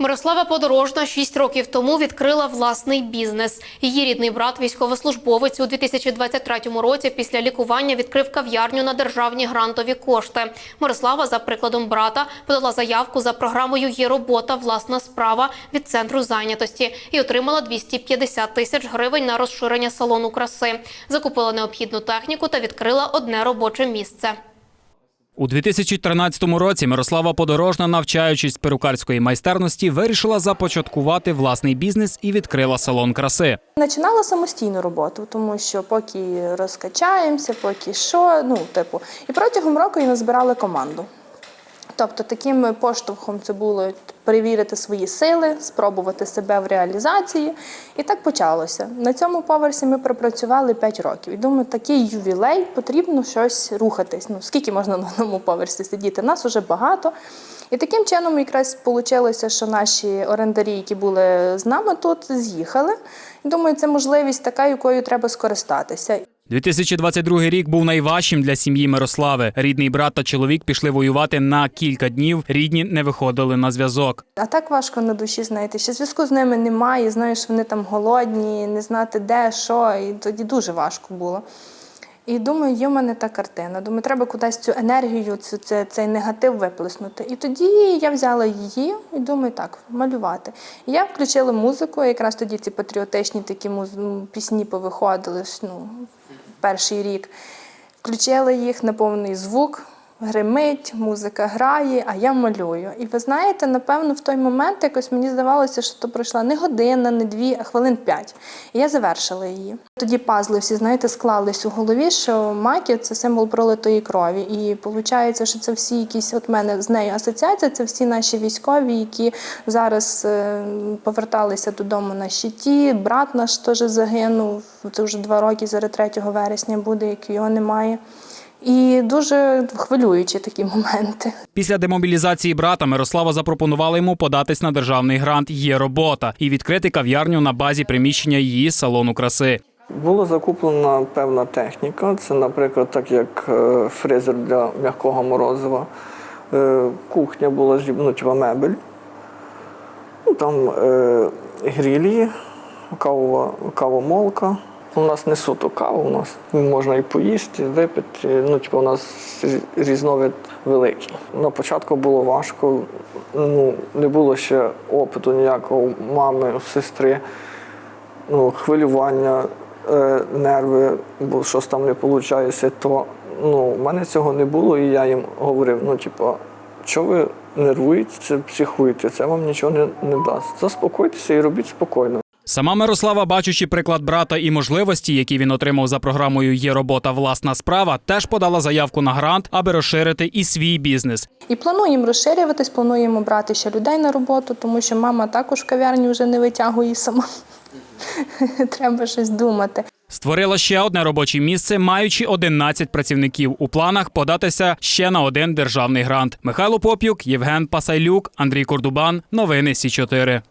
Мирослава Подорожна шість років тому відкрила власний бізнес. Її рідний брат, військовослужбовець, у 2023 році після лікування відкрив кав'ярню на державні грантові кошти. Мирослава, за прикладом брата, подала заявку за програмою Є робота, власна справа від центру зайнятості і отримала 250 тисяч гривень на розширення салону краси. Закупила необхідну техніку та відкрила одне робоче місце. У 2013 році Мирослава Подорожна, навчаючись перукарської майстерності, вирішила започаткувати власний бізнес і відкрила салон краси. Починала самостійну роботу, тому що поки розкачаємося, поки що, ну, типу, і протягом року я назбирала команду. Тобто таким поштовхом це було перевірити свої сили, спробувати себе в реалізації. І так почалося. На цьому поверсі ми пропрацювали 5 років. І думаю, такий ювілей потрібно щось рухатись. Ну скільки можна на одному поверсі сидіти? Нас уже багато. І таким чином якраз вийшло, що наші орендарі, які були з нами тут, з'їхали. Думаю, це можливість така, якою треба скористатися. 2022 рік був найважчим для сім'ї Мирослави. Рідний брат та чоловік пішли воювати на кілька днів. Рідні не виходили на зв'язок. А так важко на душі, знаєте, що зв'язку з ними немає, знаєш, вони там голодні, не знати де, що, і тоді дуже важко було. І думаю, є в мене та картина. Думаю, треба кудись цю енергію, цю, це, цей негатив виплеснути. І тоді я взяла її і думаю, так, малювати. І я включила музику, якраз тоді ці патріотичні такі муз... пісні повиходили ну, перший рік. Включила їх на повний звук, гримить, музика грає, а я малюю. І ви знаєте, напевно, в той момент якось мені здавалося, що то пройшла не година, не дві, а хвилин п'ять. І я завершила її. Тоді пазли всі, знаєте, склались у голові, що маків це символ пролитої крові. І виходить, що це всі якісь от мене з нею асоціація, це всі наші військові, які зараз е, поверталися додому на щиті. Брат наш теж загинув. Це вже два роки, зараз 3 вересня буде, як його немає. І дуже хвилюючі такі моменти. Після демобілізації брата Мирослава запропонувала йому податись на державний грант Є робота і відкрити кав'ярню на базі приміщення її салону краси. Була закуплена певна техніка. Це, наприклад, так як е, фрезер для м'якого морозива. Е, Кухня була зібнута мебель. Ну, Там е, грілі, кавова, кавомолка. У нас не суто кава, у нас можна і поїсти, і випити. Ну, типу, у нас різновид великий. На початку було важко, ну, не було ще опиту ніякого мами, сестри, ну, хвилювання, е, нерви, бо щось там не виходить, то ну, в мене цього не було, і я їм говорив, ну, типу, що ви нервуєте, психуєте, це вам нічого не, не дасть. Заспокойтеся і робіть спокійно. Сама Мирослава, бачучи приклад брата і можливості, які він отримав за програмою Є робота, власна справа, теж подала заявку на грант, аби розширити і свій бізнес. І плануємо розширюватись, плануємо брати ще людей на роботу, тому що мама також в кав'ярні вже не витягує сама. Треба щось думати. Створила ще одне робоче місце, маючи 11 працівників. У планах податися ще на один державний грант. Михайло Поп'юк, Євген Пасайлюк, Андрій Кордубан. Новини Сі 4